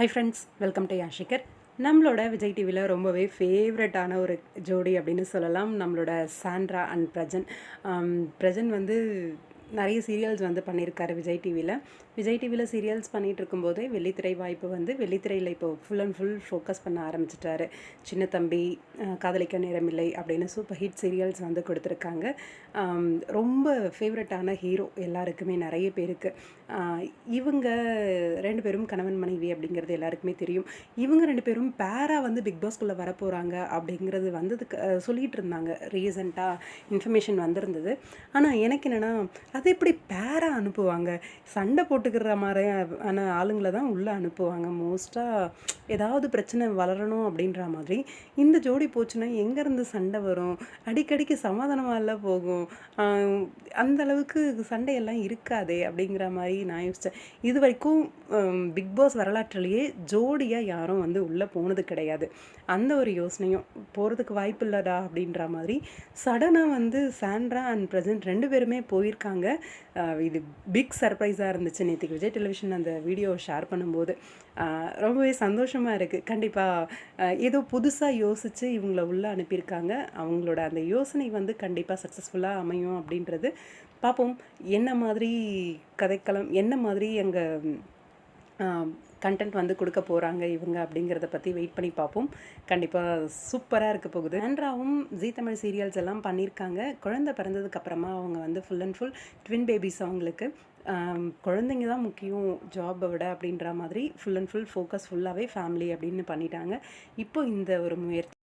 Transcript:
High friends welcome to யாஷிகர் நம்மளோட விஜய் டிவியில் ரொம்பவே ஃபேவரட்டான ஒரு ஜோடி அப்படின்னு சொல்லலாம். நம்மளோட சாண்ட்ரா அண்ட் பிரஜன். பிரஜன் வந்து நிறைய சீரியல்ஸ் வந்து பண்ணியிருக்காரு விஜய் டிவியில் விஜய் டிவியில் சீரியல்ஸ் பண்ணிகிட்டு இருக்கும்போதே வெள்ளித்திரை வாய்ப்பு வந்து வெள்ளித்திரையில் இப்போ ஃபுல் அண்ட் ஃபுல் ஃபோக்கஸ் பண்ண ஆரம்பிச்சிட்டாரு. சின்ன தம்பி காதலிக்க நேரமில்லை அப்படின்னு சூப்பர் ஹிட் சீரியல்ஸ் வந்து கொடுத்துருக்காங்க. ரொம்ப ஃபேவரட்டான ஹீரோ எல்லாருக்குமே நிறைய பேருக்கு. இவங்க ரெண்டு பேரும் கணவன் மனைவி அப்படிங்கிறது எல்லாருக்குமே தெரியும். இவங்க ரெண்டு பேரும் பேராக வந்து பிக் பாஸ்குள்ளே வரப்போகிறாங்க அப்படிங்கிறது வந்ததுக்கு சொல்லிகிட்டு இருந்தாங்க ரீசண்டாக இன்ஃபர்மேஷன் வந்திருந்தது. ஆனால் எனக்கு என்னென்னா அது எப்படி பேராக அனுப்புவாங்க? சண்டை போட்டுக்கிற மாதிரியான ஆளுங்களை தான் உள்ளே அனுப்புவாங்க. மோஸ்ட்டாக ஏதாவது பிரச்சனை வளரணும் அப்படின்ற மாதிரி. இந்த ஜோடி போச்சுன்னா எங்கேருந்து சண்டை வரும்? அடிக்கடிக்கு சமாதானமாக எல்லாம் போகும் அந்த அளவுக்கு சண்டையெல்லாம் இருக்காதே அப்படிங்கிற மாதிரி நான் யோசித்தேன் இது வரைக்கும் பிக் பாஸ் வரலாற்றிலேயே ஜோடியாக யாரும் வந்து உள்ளே போனது கிடையாது. அந்த ஒரு யோசனையும் போகிறதுக்கு வாய்ப்பு இல்லடா அப்படின்ற மாதிரி சடனாக வந்து சாண்ட்ரா அண்ட் பிரசன்ட் ரெண்டு பேருமே போயிருக்காங்க. இது பிக் சர்ப்ரைஸாக இருந்துச்சு நேற்றுக்கு விஜய் டெலிவிஷன் அந்த வீடியோவை ஷேர் பண்ணும்போது. ரொம்பவே சந்தோஷமாக இருக்குது கண்டிப்பாக ஏதோ புதுசாக யோசித்து இவங்கள உள்ளே அனுப்பியிருக்காங்க. அவங்களோட அந்த யோசனை வந்து கண்டிப்பாக சக்ஸஸ்ஃபுல்லாக அமையும் அப்படின்றது பார்ப்போம். என்ன மாதிரி கதைக்களம் என்ன மாதிரி எங்கள் கண்டென்ட் வந்து கொடுக்க போகிறாங்க இவங்க அப்படிங்கிறத பற்றி வெயிட் பண்ணி பார்ப்போம். கண்டிப்பாக சூப்பராக இருக்க போகுது. ஆண்ட்ராவும் ஜீ தமிழ் சீரியல்ஸ் எல்லாம் பண்ணியிருக்காங்க. குழந்தை பிறந்ததுக்கப்புறமா அவங்க வந்து full and full twin babies அவங்களுக்கு. குழந்தைங்க தான் முக்கியம் ஜாபை விட அப்படின்ற மாதிரி ஃபுல் அண்ட் ஃபுல் ஃபோக்கஸ் ஃபுல்லாகவே ஃபேமிலி அப்படின்னு பண்ணிட்டாங்க. இப்போ இந்த ஒரு முயற்சி